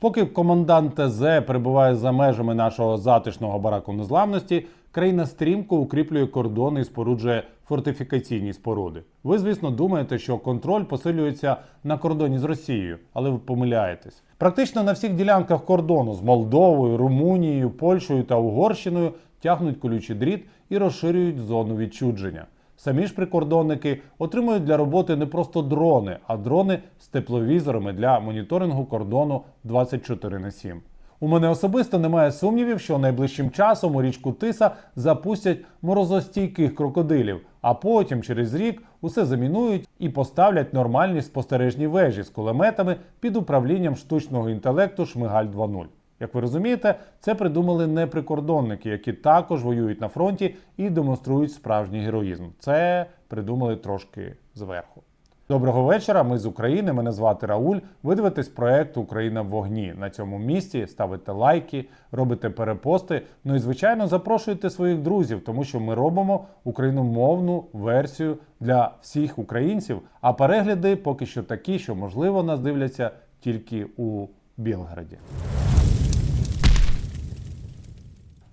Поки комендант ТЗ перебуває за межами нашого затишного бараку незламності, країна стрімко укріплює кордони і споруджує фортифікаційні споруди. Ви, звісно, думаєте, що контроль посилюється на кордоні з Росією, але ви помиляєтесь. Практично на всіх ділянках кордону з Молдовою, Румунією, Польщею та Угорщиною тягнуть колючий дріт і розширюють зону відчудження. Самі ж прикордонники отримують для роботи не просто дрони, а дрони з тепловізорами для моніторингу кордону 24 на 7. У мене особисто немає сумнівів, що найближчим часом у річку Тиса запустять морозостійких крокодилів, а потім через рік усе замінують і поставлять нормальні спостережні вежі з кулеметами під управлінням штучного інтелекту Шмигаль 2.0. Як ви розумієте, це придумали не прикордонники, які також воюють на фронті і демонструють справжній героїзм. Це придумали трошки зверху. Доброго вечора. Ми з України. Мене звати Рауль. Ви дивитесь проект Україна в вогні. На цьому місці ставите лайки, робите перепости. Ну і звичайно запрошуйте своїх друзів, тому що ми робимо україномовну версію для всіх українців. А перегляди поки що такі, що можливо нас дивляться тільки у Білграді.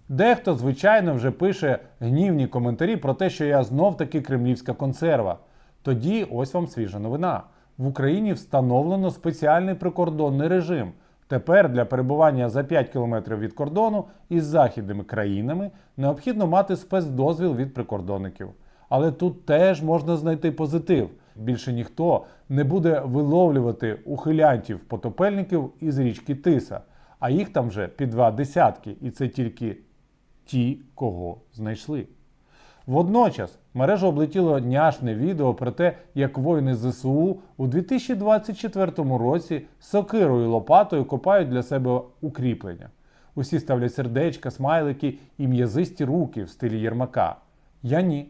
Дехто, звичайно, вже пише гнівні коментарі про те, що я знов таки кремлівська консерва. Тоді ось вам свіжа новина. В Україні встановлено спеціальний прикордонний режим. Тепер для перебування за 5 кілометрів від кордону із західними країнами необхідно мати спецдозвіл від прикордонників. Але тут теж можна знайти позитив. Більше ніхто не буде виловлювати ухилянтів потопельників із річки Тиса, а їх там вже під два десятки, і це тільки ті, кого знайшли. Водночас мережу облетіло няшне відео про те, як воїни ЗСУ у 2024 році сокирою і лопатою копають для себе укріплення. Усі ставлять сердечка, смайлики і м'язисті руки в стилі Єрмака. Я ні.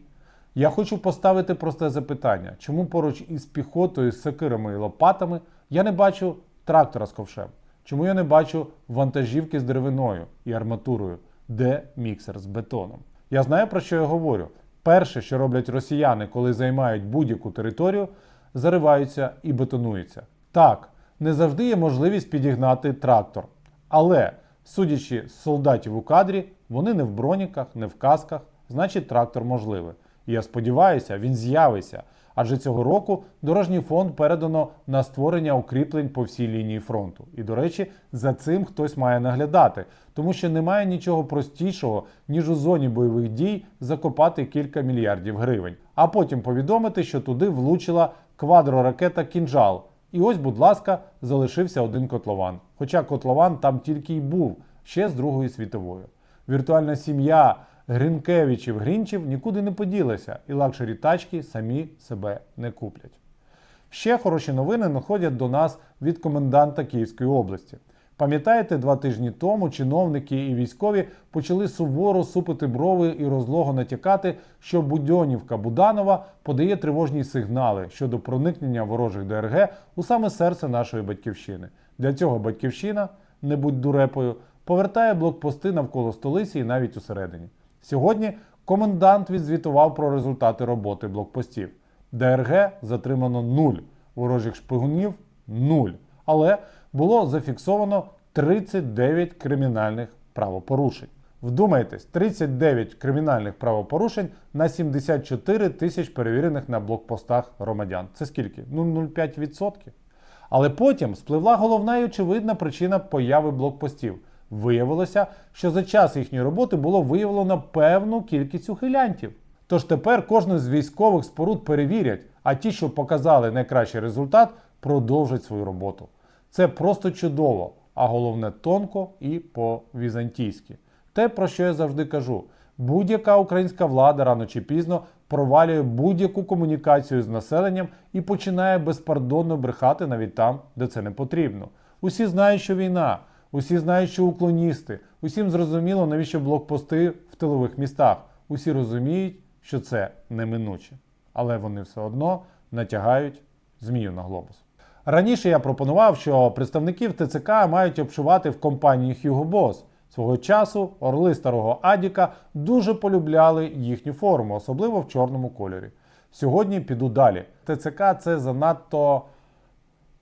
Я хочу поставити просте запитання, чому поруч із піхотою, з сокирами і лопатами я не бачу трактора з ковшем? Чому я не бачу вантажівки з деревиною і арматурою? Де міксер з бетоном? Я знаю про що я говорю. Перше, що роблять росіяни, коли займають будь-яку територію, зариваються і бетонуються. Так, не завжди є можливість підігнати трактор. Але, судячи з солдатів у кадрі, вони не в броніках, не в касках, значить трактор можливий. І я сподіваюся, він з'явиться. Адже цього року дорожній фонд передано на створення укріплень по всій лінії фронту. І, до речі, за цим хтось має наглядати, тому що немає нічого простішого, ніж у зоні бойових дій закопати кілька мільярдів гривень, а потім повідомити, що туди влучила квадроракета Кінжал. І ось, будь ласка, залишився один котлован. Хоча котлован там тільки й був ще з Другої світової. Віртуальна сім'я Гринкевичів Грінчів нікуди не поділася, і лакшері тачки самі себе не куплять. Ще хороші новини надходять до нас від коменданта Київської області. Пам'ятаєте, два тижні тому чиновники і військові почали суворо супити брови і розлого натякати, що Будьонівка Буданова подає тривожні сигнали щодо проникнення ворожих ДРГ у саме серце нашої батьківщини. Для цього батьківщина, не будь дурепою, повертає блокпости навколо столиці і навіть усередині. Сьогодні комендант відзвітував про результати роботи блокпостів. ДРГ затримано нуль, ворожих шпигунів нуль. Але було зафіксовано 39 кримінальних правопорушень. Вдумайтесь, 39 кримінальних правопорушень на 74 тисяч перевірених на блокпостах громадян. Це скільки? Ну 0,5%. Але потім спливла головна і очевидна причина появи блокпостів. Виявилося, що за час їхньої роботи було виявлено певну кількість ухилянтів. Тож тепер кожну з військових споруд перевірять, а ті, що показали найкращий результат, продовжать свою роботу. Це просто чудово, а головне тонко і по-візантійськи. Те, про що я завжди кажу: будь-яка українська влада рано чи пізно провалює будь-яку комунікацію з населенням і починає безпардонно брехати навіть там, де це не потрібно. Усі знають, що війна. Усі знають, що уклоністи. Усім зрозуміло, навіщо блокпости в тилових містах. Усі розуміють, що це неминуче. Але вони все одно натягають змію на глобус. Раніше я пропонував, що представників ТЦК мають обшивати в компанії Hugo Boss. Свого часу орли старого Адіка дуже полюбляли їхню форму, особливо в чорному кольорі. Сьогодні піду далі. ТЦК це занадто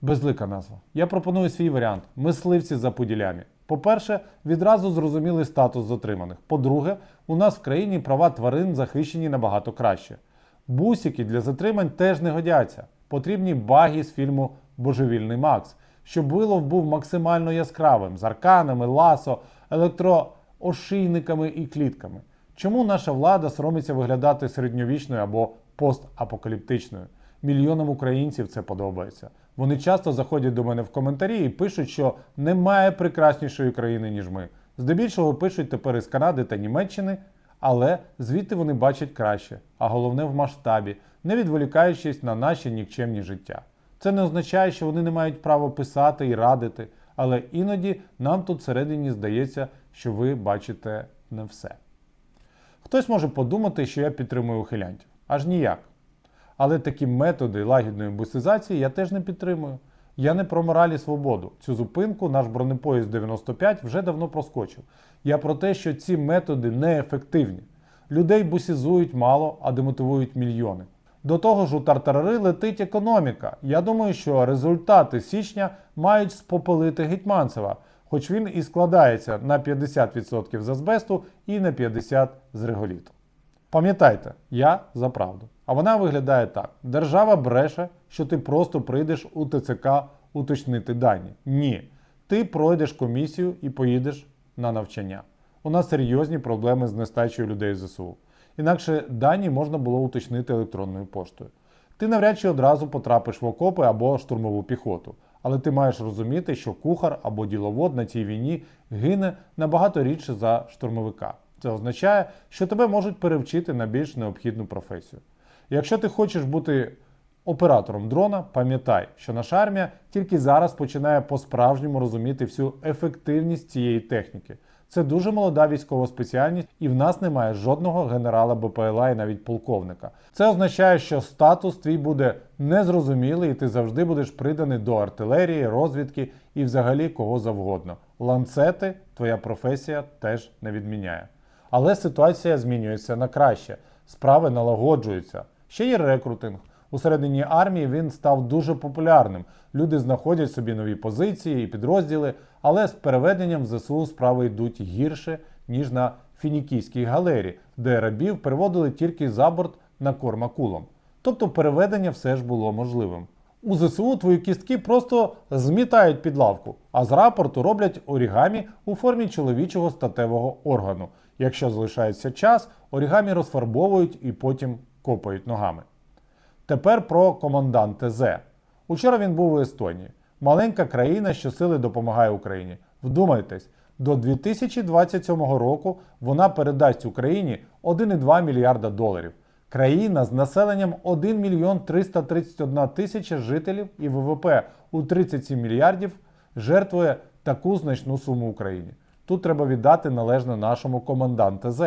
Безлика назва. Я пропоную свій варіант мисливці за поділями. По-перше, відразу зрозумілий статус затриманих. По-друге, у нас в країні права тварин захищені набагато краще. Бусики для затримань теж не годяться. Потрібні баги з фільму Божевільний Макс, щоб вилов був максимально яскравим з арканами, ласо, електроошийниками і клітками. Чому наша влада соромиться виглядати середньовічною або постапокаліптичною? Мільйонам українців це подобається. Вони часто заходять до мене в коментарі і пишуть, що немає прекраснішої країни, ніж ми. Здебільшого пишуть тепер із Канади та Німеччини, але звідти вони бачать краще, а головне в масштабі, не відволікаючись на наші нікчемні життя. Це не означає, що вони не мають права писати і радити, але іноді нам тут всередині здається, що ви бачите не все. Хтось може подумати, що я підтримую ухилянтів. Аж ніяк. Але такі методи лагідної бусизації я теж не підтримую. Я не про мораль і свободу. Цю зупинку наш бронепоїзд 95 вже давно проскочив. Я про те, що ці методи неефективні. Людей бусізують мало, а демотивують мільйони. До того ж, у тартарари летить економіка. Я думаю, що результати січня мають спопелити Гетьманцева, хоч він і складається на 50% з азбесту і на 50% з реголіту. Пам'ятайте, я за правду. А вона виглядає так: держава бреше, що ти просто прийдеш у ТЦК уточнити дані. Ні. Ти пройдеш комісію і поїдеш на навчання. У нас серйозні проблеми з нестачею людей ЗСУ. Інакше дані можна було уточнити електронною поштою. Ти навряд чи одразу потрапиш в окопи або штурмову піхоту, але ти маєш розуміти, що кухар або діловод на цій війні гине набагато рідше за штурмовика. Це означає, що тебе можуть перевчити на більш необхідну професію. Якщо ти хочеш бути оператором дрона, пам'ятай, що наша армія тільки зараз починає по-справжньому розуміти всю ефективність цієї техніки. Це дуже молода військова спеціальність, і в нас немає жодного генерала БПЛА і навіть полковника. Це означає, що статус твій буде незрозумілий, і ти завжди будеш приданий до артилерії, розвідки і взагалі кого завгодно. Ланцети твоя професія теж не відміняє. Але ситуація змінюється на краще, справи налагоджуються. Ще є рекрутинг. У середині армії він став дуже популярним. Люди знаходять собі нові позиції і підрозділи, але з переведенням в ЗСУ справи йдуть гірше, ніж на Фінікійській галері, де рабів переводили тільки за борт на корм акулам. Тобто переведення все ж було можливим. У ЗСУ твої кістки просто змітають під лавку, а з рапорту роблять орігамі у формі чоловічого статевого органу. Якщо залишається час, орігамі розфарбовують і потім копають ногами. Тепер про командант ТЗ. Учора він був у Естонії. Маленька країна, що сили допомагає Україні. Вдумайтесь, до 2027 року вона передасть Україні 1,2 мільярда доларів. Країна з населенням 1 мільйон 331 тисяча жителів і ВВП у 37 мільярдів жертвує таку значну суму Україні. Тут треба віддати належне нашому команданту ТЗ.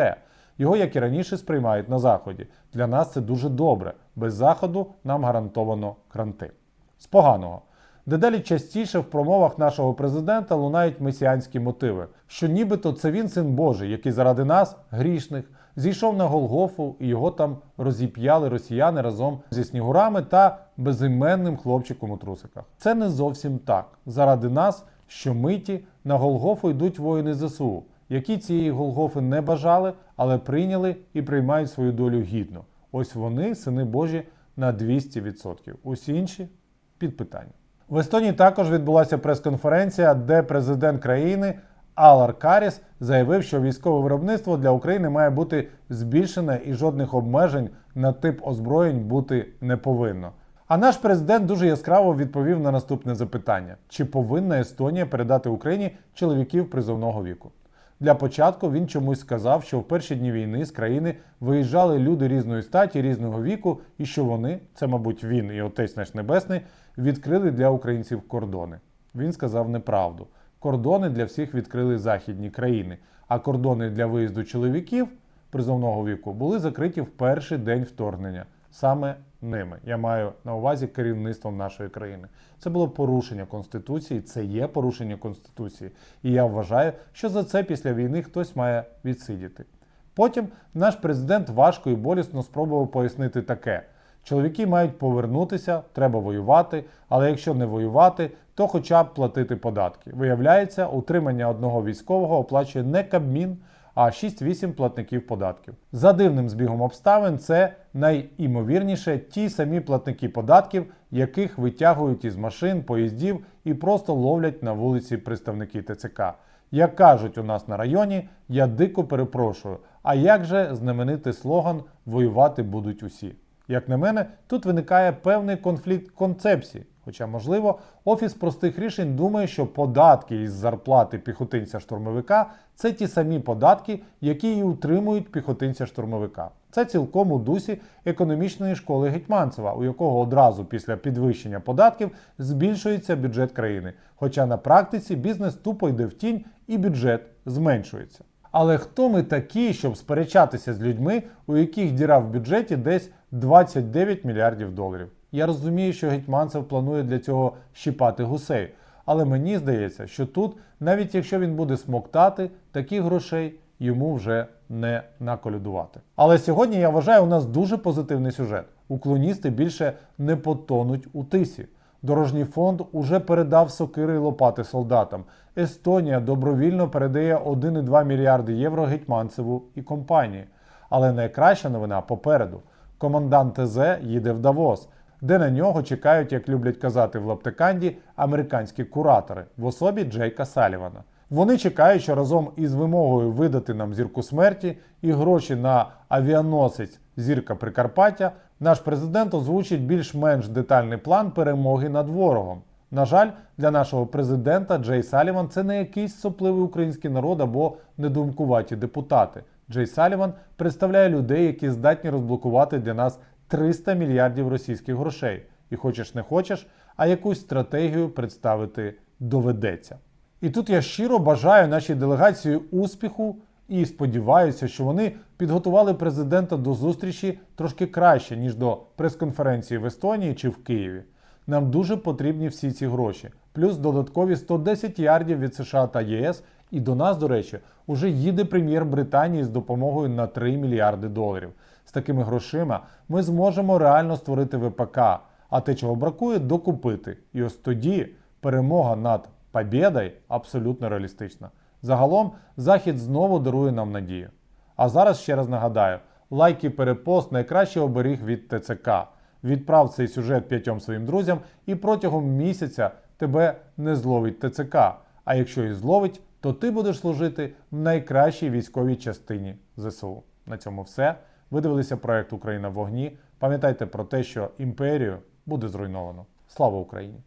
Його, як і раніше, сприймають на Заході. Для нас це дуже добре. Без Заходу нам гарантовано кранти. З поганого. Дедалі частіше в промовах нашого президента лунають месіанські мотиви, що нібито це він син Божий, який заради нас, грішних, зійшов на Голгофу і його там розіп'яли росіяни разом зі снігурами та безіменним хлопчиком у трусиках. Це не зовсім так. Заради нас, що миті на Голгофу йдуть воїни ЗСУ, які цієї Голгофи не бажали, але прийняли і приймають свою долю гідно. Ось вони, сини Божі, на 200%. Усі інші під питання. В Естонії також відбулася прес-конференція, де президент країни Алар Каріс заявив, що військове виробництво для України має бути збільшене і жодних обмежень на тип озброєнь бути не повинно. А наш президент дуже яскраво відповів на наступне запитання: чи повинна Естонія передати Україні чоловіків призовного віку? Для початку він чомусь сказав, що в перші дні війни з країни виїжджали люди різної статі, різного віку, і що вони, це, мабуть, він і Отець наш Небесний, відкрили для українців кордони. Він сказав неправду. Кордони для всіх відкрили західні країни, а кордони для виїзду чоловіків призовного віку були закриті в перший день вторгнення. Саме ними. Я маю на увазі керівництвом нашої країни. Це було порушення Конституції, це є порушення Конституції. І я вважаю, що за це після війни хтось має відсидіти. Потім наш президент важко і болісно спробував пояснити таке, Чоловіки мають повернутися, треба воювати, але якщо не воювати, то хоча б платити податки. Виявляється, утримання одного військового оплачує не Кабмін, а 6-8 платників податків. За дивним збігом обставин, це найімовірніше ті самі платники податків, яких витягують із машин, поїздів і просто ловлять на вулиці представники ТЦК. Як кажуть у нас на районі, я дико перепрошую. А як же знаменитий слоган Воювати будуть усі? Як на мене, тут виникає певний конфлікт концепцій. Хоча, можливо, Офіс простих рішень думає, що податки із зарплати піхотинця-штурмовика це ті самі податки, які і утримують піхотинця-штурмовика. Це цілком у дусі економічної школи Гетьманцева, у якого одразу після підвищення податків збільшується бюджет країни. Хоча на практиці бізнес тупо йде в тінь і бюджет зменшується. Але хто ми такі, щоб сперечатися з людьми, у яких діра в бюджеті десь 29 мільярдів доларів? Я розумію, що Гетьманцев планує для цього щіпати гусей. Але мені здається, що тут, навіть якщо він буде смоктати, таких грошей йому вже не наколюдувати. Але сьогодні я вважаю, у нас дуже позитивний сюжет. Уклоністи більше не потонуть у тисі. Дорожній фонд уже передав сокири й лопати солдатам. Естонія добровільно передає 1,2 мільярди євро Гетьманцеву і компанії. Але найкраща новина попереду. Командант ТЗ їде в Давос, де на нього чекають, як люблять казати в Лаптеканді, американські куратори в особі Джейка Салівана. Вони чекають, що разом із вимогою видати нам зірку смерті і гроші на авіаносець Зірка Прикарпаття, наш президент озвучить більш-менш детальний план перемоги над ворогом. На жаль, для нашого президента Джей Саліван це не якийсь сопливий український народ або недумкуваті депутати. Джей Саліван представляє людей, які здатні розблокувати для нас 300 мільярдів російських грошей. І хочеш не хочеш, а якусь стратегію представити доведеться. І тут я щиро бажаю нашій делегації успіху і сподіваюся, що вони підготували президента до зустрічі трошки краще, ніж до прес-конференції в Естонії чи в Києві. Нам дуже потрібні всі ці гроші, плюс додаткові 110 ярдів від США та ЄС. І до нас, до речі, уже їде прем'єр Британії з допомогою на 3 мільярди доларів. З такими грошима ми зможемо реально створити ВПК, а те, чого бракує, докупити. І ось тоді перемога над побєдою абсолютно реалістична. Загалом Захід знову дарує нам надію. А зараз ще раз нагадаю: лайк і перепост найкращий оберіг від ТЦК. Відправ цей сюжет п'ятьом своїм друзям, і протягом місяця тебе не зловить ТЦК. А якщо і зловить, то ти будеш служити в найкращій військовій частині ЗСУ. На цьому все. Ви дивилися проект Україна в вогні. Пам'ятайте про те, що імперію буде зруйновано. Слава Україні!